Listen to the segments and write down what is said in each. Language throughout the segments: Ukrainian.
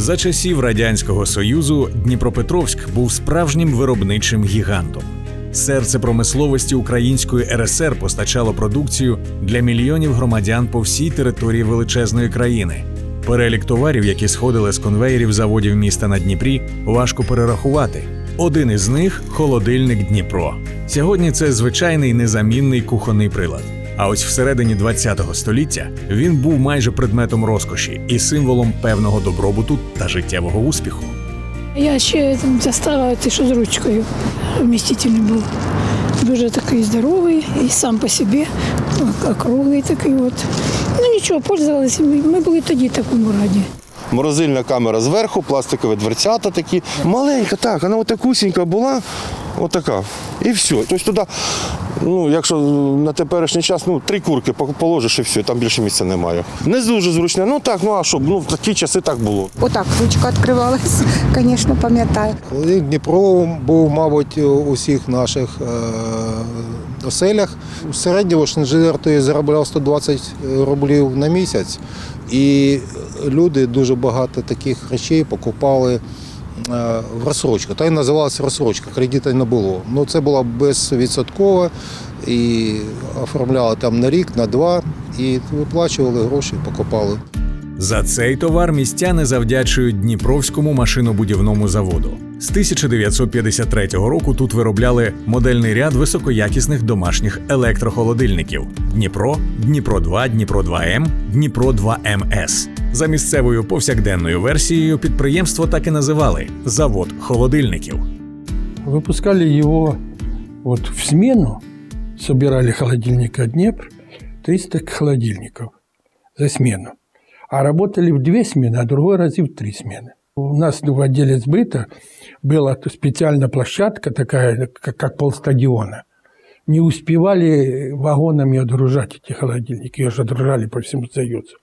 За часів Радянського Союзу Дніпропетровськ був справжнім виробничим гігантом. Серце промисловості Української РСР постачало продукцію для мільйонів громадян по всій території величезної країни. Перелік товарів, які сходили з конвеєрів заводів міста на Дніпрі, важко перерахувати. Один із них холодильник Дніпро. Сьогодні це звичайний незамінний кухонний прилад. А ось всередині ХХ століття він був майже предметом розкоші і символом певного добробуту та життєвого успіху. Я ще там застала те, що з ручкою вмістительний був. Дуже такий здоровий і сам по собі, округлий такий от. Ну нічого, пользувалися. Ми ми були тоді в такому раді. Морозильна камера зверху, пластикові дверцята такі. Маленька, так, вона отакусінька була, отака. І все. Тобто туди, ну, якщо на теперішній час, ну, три курки по- положиш і все, там більше місця немає. Не дуже зручне, ну так, ну а що, ну в такі часи так було. Отак ручка відкривалась, звісно, пам'ятаю. Холодильник Дніпро був, мабуть, у усіх наших е, оселях. Середньо ж інженер той заробляв 120 рублів на місяць, і люди дуже багато таких речей покупали е, в розсрочку. Та й називалася розсрочка, кредита не було. Ну, це була безвідсоткова і оформляли там на рік, на два, і виплачували гроші, покупали. За цей товар містяни завдячують Дніпровському машинобудівному заводу. З 1953 року тут виробляли модельний ряд високоякісних домашніх електрохолодильників: Дніпро, Дніпро 2, Дніпро 2М, Дніпро 2 МС. За місцевою повсякденною версією підприємство так і називали завод холодильників. Выпускали его вот в смену, собирали холодильника Днепр, 300 холодильников за смену. А работали в две смены, а другой раз и в три смены. У нас в отделе сбыта была специальная площадка такая, как, полстадиона. Не успевали вагонами отгружать эти холодильники, их же отгружали по всему Союзу.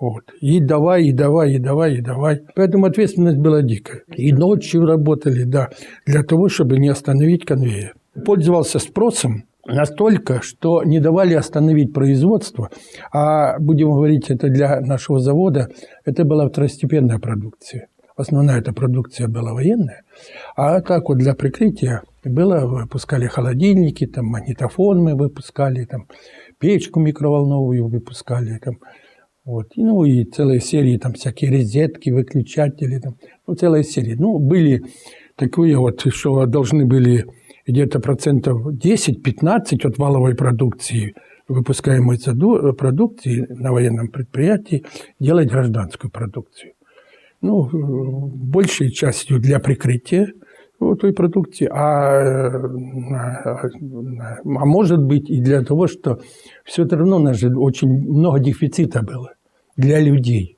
Вот. И давай, и давай, и давай, и давай. Поэтому ответственность была дикая. И ночью работали, да, для того, чтобы не остановить конвейер. Пользовался спросом настолько, что не давали остановить производство. А, будем говорить, это для нашего завода, это была второстепенная продукция. Основная эта продукция была военная. А так вот для прикрытия было, выпускали холодильники, там магнитофон мы выпускали, там печку микроволновую выпускали, там вот. И, ну и целые серии, там всякие розетки, выключатели, там, ну целая серия. Ну, были такие вот, что должны были где-то процентов 10-15 от валовой продукции, выпускаемой продукции на военном предприятии, делать гражданскую продукцию. Ну, э, большей частью для прикрытия вот той продукции, а, э, а а может быть и для того, что все равно у нас же очень много дефицита было для людей.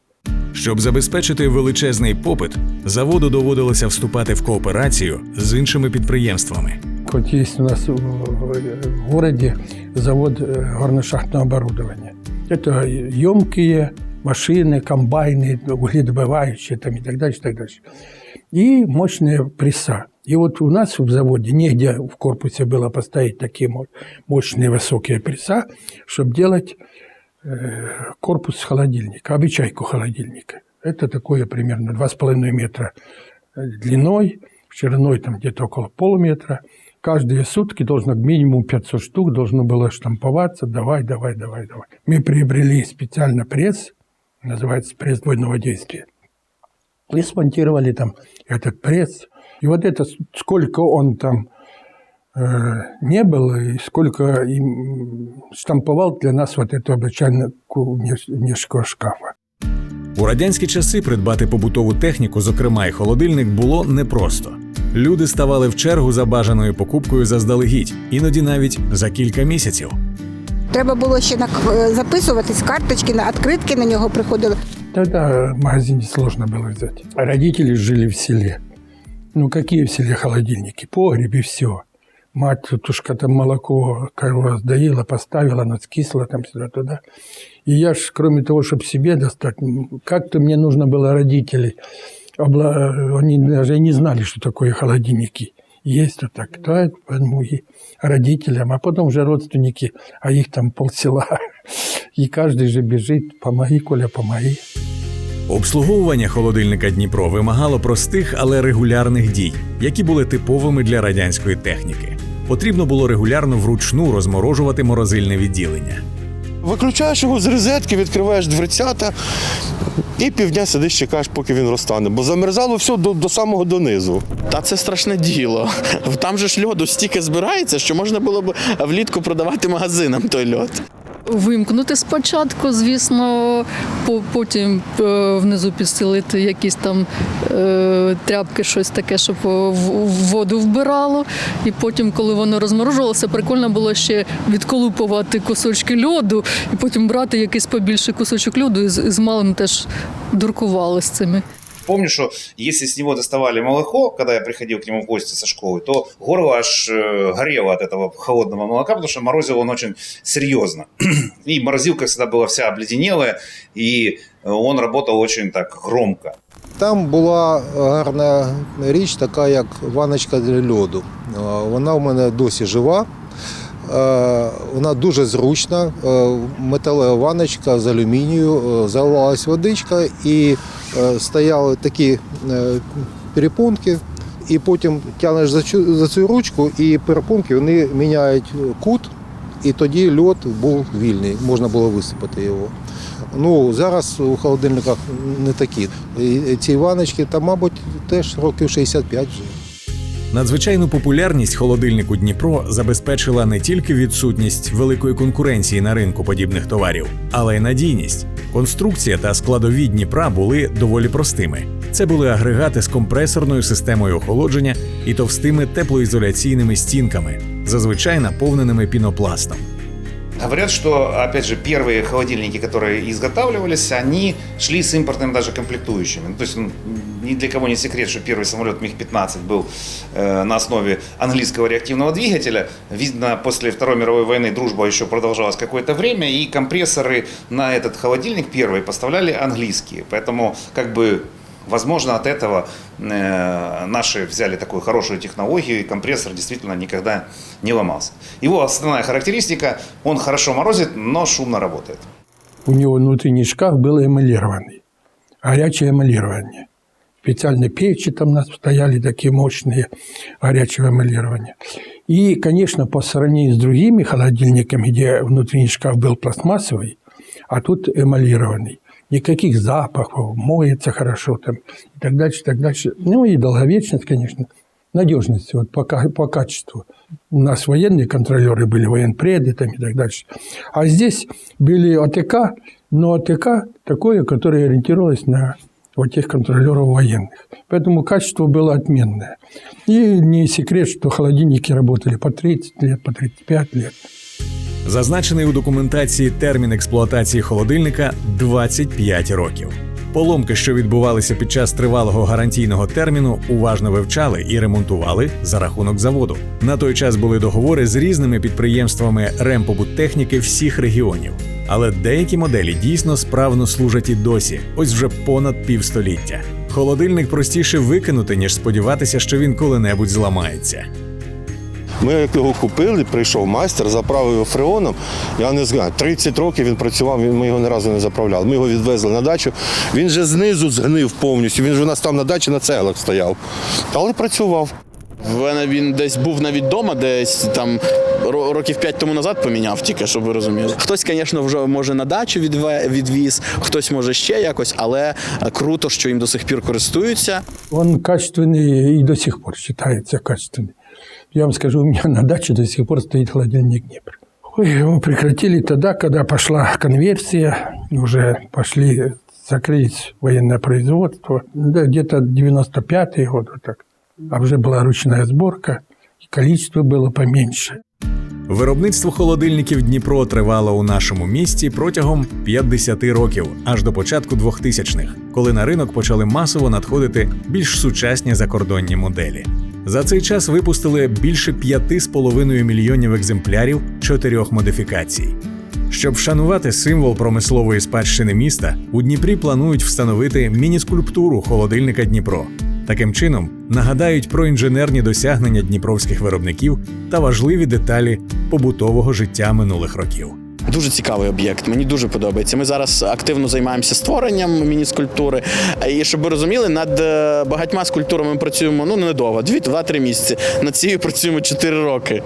Щоб забезпечити величезний попит, заводу доводилося вступати в кооперацію з іншими підприємствами. Вот есть у нас в в городе завод э, горношахтного оборудования. Это емкие Машины, комбайны, угледобывающие там и так дальше, и так дальше. И мощные пресса. И вот у нас в заводе негде в корпусе было поставить такие мо- мощные высокие пресса, чтобы делать э, корпус холодильника, обечайку холодильника. Это такое примерно 2,5 метра э, длиной, шириной там где-то около полуметра. Каждые сутки должно минимум 500 штук должно было штамповаться. Давай, давай, давай, давай. Мы приобрели специально пресс, называется пресс двойного действия. И смонтировали там этот пресс. И вот это, с- сколько он там э, не было, и сколько им штамповал для нас вот эту обычайку внешнего шкафа. У радянські часи придбати побутову техніку, зокрема й холодильник, було непросто. Люди ставали в чергу за бажаною покупкою заздалегідь, іноді навіть за кілька місяців. Треба було ще записуватись, карточки, на відкритки на нього приходили. Тогда в магазине сложно было взять. Родители жили в селе. Ну, какие в селе холодильники? Погреб и все. Мать тетушка там молоко корова сдаила, поставила, оно скисло там сюда-туда. И я ж, кроме того, чтобы себе достать, как-то мне нужно было родителей. Они даже не знали, что такое холодильники. Есть вот так, то возьму и родителям, а потом уже родственники, а их там полсела. И каждый же бежит, помоги, Коля, помоги. Обслуговування холодильника Дніпро вимагало простих, але регулярних дій, які були типовими для радянської техніки. Потрібно було регулярно вручну розморожувати морозильне відділення. Виключаєш його з розетки, відкриваєш дверцята і півдня сидиш, чекаєш, поки він розтане. Бо замерзало все до, до самого донизу. Та це страшне діло. Там же ж льоду стільки збирається, що можна було б влітку продавати магазинам той льод. Вимкнути спочатку, звісно, потім е, внизу підстелити якісь там е, тряпки, щось таке, щоб е, воду вбирало. І потім, коли воно розморожувалося, прикольно було ще відколупувати кусочки льоду, і потім брати якийсь побільший кусочок льоду і з малим теж дуркували з цими Помню, что если с него доставали молоко, когда я приходил к нему в гости со школы, то горло аж э, горело от этого холодного молока, потому что морозил он очень серьезно. И морозилка всегда была вся обледенелая, и э, он работал очень так громко. Там була гарна річ, така як ваночка для льоду. Е, Вона в мене досі жива. Е, Вона дуже зручна. Е, Металева ваночка з алюмінію, е, заливалась водичка і е, стояли такі е, перепонки. І потім тягнеш за цю, ручку, і перепонки вони міняють кут, і тоді льод був вільний, можна було висипати його. Ну, зараз у холодильниках не такі. І Ці ваночки, там, мабуть, теж років 65 вже. Надзвичайну популярність холодильнику Дніпро забезпечила не тільки відсутність великої конкуренції на ринку подібних товарів, але й надійність. Конструкція та складові Дніпра були доволі простими. Це були агрегати з компресорною системою охолодження і товстими теплоізоляційними стінками, зазвичай наповненими пінопластом. Говорят, что, опять же, первые холодильники, которые изготавливались, они шли с импортными даже комплектующими. Ну, то есть м, ни для кого не секрет, что первый самолет МиГ-15 был э, на основе английского реактивного двигателя. Видно, после Второй мировой войны дружба еще продолжалась какое-то время, и компрессоры на этот холодильник первый поставляли английские. Поэтому, как бы, Возможно, от этого э, наши взяли такую хорошую технологию, и компрессор действительно никогда не ломался. Его основная характеристика, он хорошо морозит, но шумно работает. У него внутренний шкаф был эмалированный, горячее эмалирование. Специальные печи там у нас стояли такие мощные горячего эмалирования. И, конечно, по сравнению с другими холодильниками, где внутренний шкаф был пластмассовый, а тут эмалированный, никаких запахов, моется хорошо там и так дальше, и так дальше. Ну и долговечность, конечно, надежность вот по, по качеству. У нас военные контролеры были, военпреды там и так дальше. А здесь были ОТК, но ОТК такое, которое ориентировалось на вот тех контролеров военных. Поэтому качество было отменное. И не секрет, что холодильники работали по 30 лет, по 35 лет. Зазначений у документації термін експлуатації холодильника 25 років. Поломки, що відбувалися під час тривалого гарантійного терміну, уважно вивчали і ремонтували за рахунок заводу. На той час були договори з різними підприємствами ремпобуттехніки всіх регіонів. Але деякі моделі дійсно справно служать і досі, ось вже понад півстоліття. Холодильник простіше викинути, ніж сподіватися, що він коли-небудь зламається. Ми як його купили, прийшов майстер, заправив його фреоном. Я не знаю, 30 років він працював, ми його ні разу не заправляли. Ми його відвезли на дачу. Він же знизу згнив повністю. Він же у нас там на дачі на цеглах стояв. Але працював. В мене він десь був навіть вдома, десь там років п'ять тому назад поміняв, тільки щоб ви розуміли. Хтось, звісно, вже може на дачу відве- відвіз, хтось може ще якось, але е, круто, що їм до сих пір користуються. Он качественный и до сих пор считается качественный. Я вам скажу, у меня на даче до сих пор стоит холодильник Днепр. Ой, его прекратили тогда, когда пошла конверсия, уже пошли, закрылись военное производство. Да, где-то 95-й год, вот так. А уже была ручная сборка, и количество было поменьше. Виробництво холодильників Дніпро тривало у нашому місті протягом 50 років, аж до початку 2000-х, коли на ринок почали масово надходити більш сучасні закордонні моделі. За цей час випустили більше 5,5 мільйонів екземплярів чотирьох модифікацій. Щоб вшанувати символ промислової спадщини міста, у Дніпрі планують встановити міні-скульптуру холодильника Дніпро. Таким чином нагадають про інженерні досягнення дніпровських виробників та важливі деталі побутового життя минулих років. Дуже цікавий об'єкт. Мені дуже подобається. Ми зараз активно займаємося створенням міні-скульптури. І щоб ви розуміли, над е, багатьма скульптурами ми працюємо ну недовго, дві два-три місяці. Над цією працюємо 4 роки.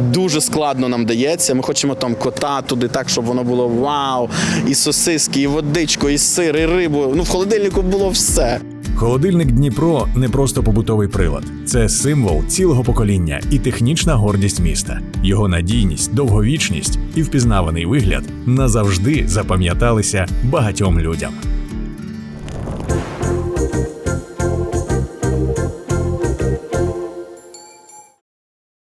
Дуже складно нам дається. Ми хочемо там кота туди, так, щоб воно було вау, і сосиски, і водичку, і сир, і рибу. Ну в холодильнику було все. Холодильник Дніпро не просто побутовий прилад, це символ цілого покоління і технічна гордість міста. Його надійність, довговічність і впізнаваний вигляд назавжди запам'яталися багатьом людям.